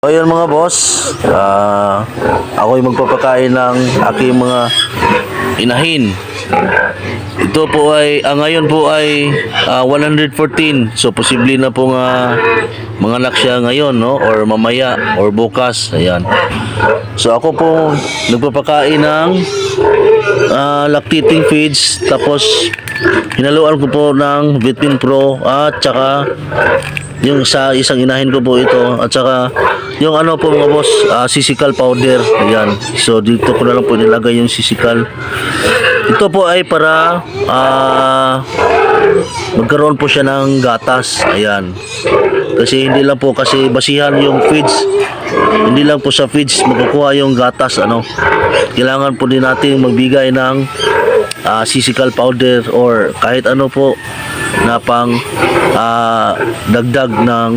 So ayun mga boss, ah ako'y magpapakain ng aking mga inahin. Ito po ay, ah, ngayon po ay ah, 114. So posible na po nga mga anak siya ngayon, no? Or mamaya, or bukas. Ayan. So ako po nagpapakain ng ah, lactating feeds. Tapos hinaluan ko po ng Vitamin Pro at saka yung sa isang inahin ko po ito at saka yung ano po mga boss ah, sisikal powder. Yan so dito ko na lang po nilagay yung sisikal ito po ay para ah, magkaroon po siya ng gatas. Ayan. Kasi hindi lang po kasi basihan yung feeds. Hindi lang po sa feeds makukuha yung gatas ano. Kailangan po din natin magbigay ng ah, sisikal powder or kahit ano po na pang ah, dagdag ng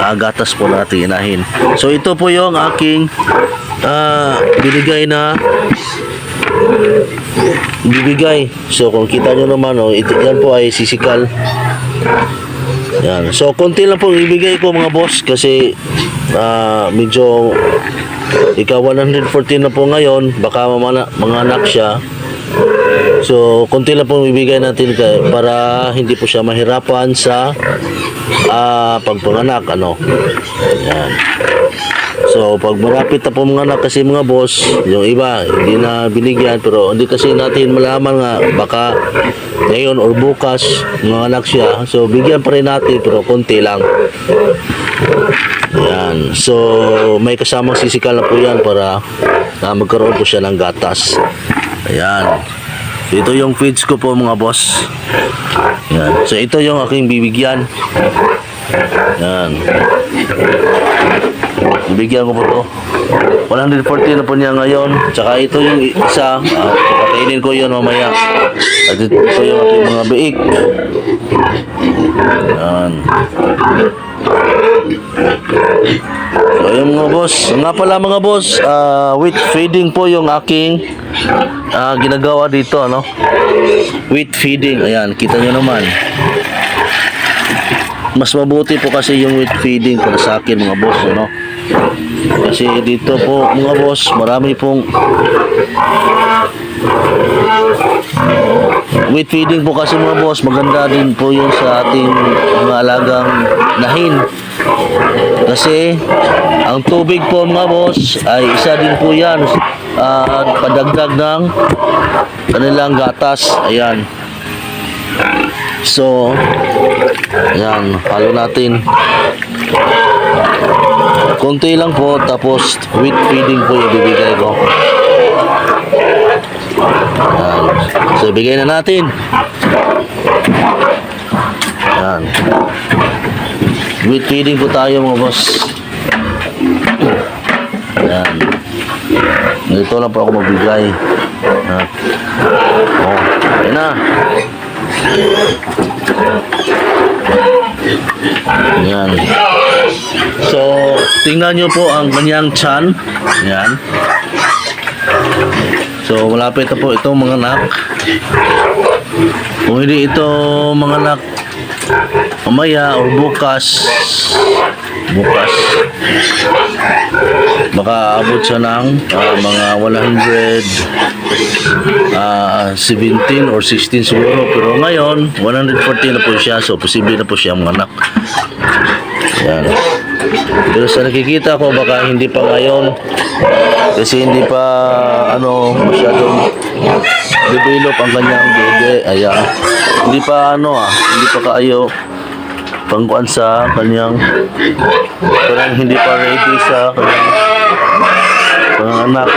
ah, gatas po natin inahin. So ito po yung aking ah, binigay na bibigay. So kung kita nyo naman, oh, ito, yan po ay sisikal. Yan. So konti lang po ibigay ko mga boss kasi ah, medyo ikaw 114 na po ngayon, baka mamana, mga anak siya. So, konti lang po ibigay natin kay, para hindi po siya mahirapan sa ah, pagpanganak. Ano? Yan. So, pag marapit na po mga anak kasi mga boss, yung iba hindi na binigyan pero hindi kasi natin malaman nga baka ngayon or bukas mga anak siya. So, bigyan pa rin natin pero konti lang. Yan. So, may kasamang sisikal na po yan para ah, magkaroon po siya ng gatas. Ayan. Ito yung feeds ko po mga boss. Yan. So, ito yung aking bibigyan. Yan. Bibigyan ko po to. 140 na po niya ngayon. Tsaka ito yung isa. Uh, kakainin ko yun mamaya. At ito yung aking mga biik. Yan. So, yung mga boss. Nga pala mga boss, ah, wheat feeding po yung aking ah, ginagawa dito, ano? Wheat feeding. Ayan, kita nyo naman. Mas mabuti po kasi yung wheat feeding para sa akin mga boss, ano? Kasi dito po mga boss, marami pong wheat feeding po kasi mga boss, maganda din po yung sa ating mga alagang nahin. Kasi ang tubig po mga boss ay isa din po yan at padagdag ng kanilang gatas. Ayan. So, ayan, halo natin. Konti lang po, tapos wheat feeding po yung bibigay ko. Ayan. So, ibigay na natin. Ayan. Wheat feeding po tayo mga boss. Ayan. Dito lang po ako magbigay. Ayan. Oh, ayan na. Ayan. So, tingnan nyo po ang kanyang chan. Ayan. So, malapit na po itong mga anak. Kung hindi ito mga anak mamaya or bukas? Bukas. Baka abot siya ng ah, mga 100 ah, 17 or 16 siguro. Pero ngayon 114 na po siya. So posible na po siya mga anak. Yan pero sa nakikita ko baka hindi pa ngayon. Kasi hindi pa ano masyadong develop ang kanyang dede ayan. Hindi pa ano ah. Hindi pa kaayo. Pangkuan sa kanyang parang hindi pa ready sa kanyang panganak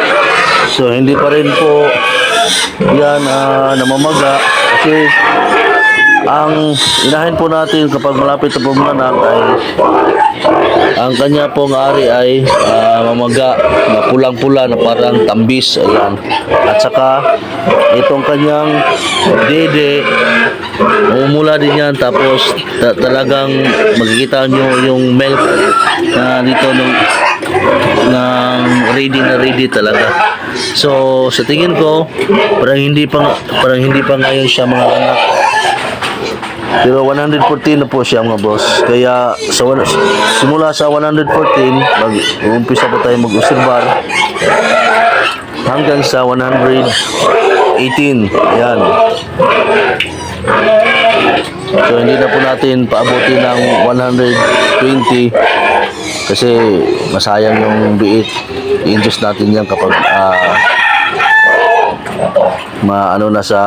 so hindi pa rin po yan ah, namamaga. Kasi ang inahin po natin kapag malapit na pumanak ay ang kanya pong ari ay ah, mamaga na pulang-pula na parang tambis ayan. At saka itong kanyang dede umula din yan tapos ta- talagang makikita nyo yung milk na dito nung ng ready na ready talaga. So sa tingin ko parang hindi pa parang hindi pa ngayon siya mga anak Pero 114 na po siya mga boss. Kaya sa simula sa 114, mag-uumpisa tayo mag-observar hanggang sa 118. Ayan. So hindi na po natin paabutin ng 120 kasi masayang yung biit. I-ingest natin yan kapag ah, maano na sa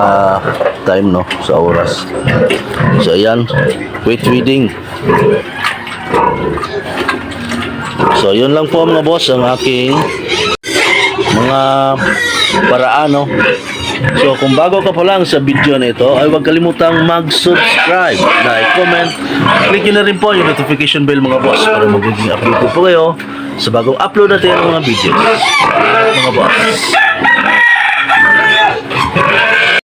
time no? Sa oras. So ayan. Weight reading. So yun lang po mga boss ang aking mga paraan no? So kung bago ka pa lang sa video na ito ay huwag kalimutang mag-subscribe, like, comment, click na rin po yung notification bell mga boss para magiging update po kayo sa bagong upload natin ng mga videos. Mga boss. ¡Gracias!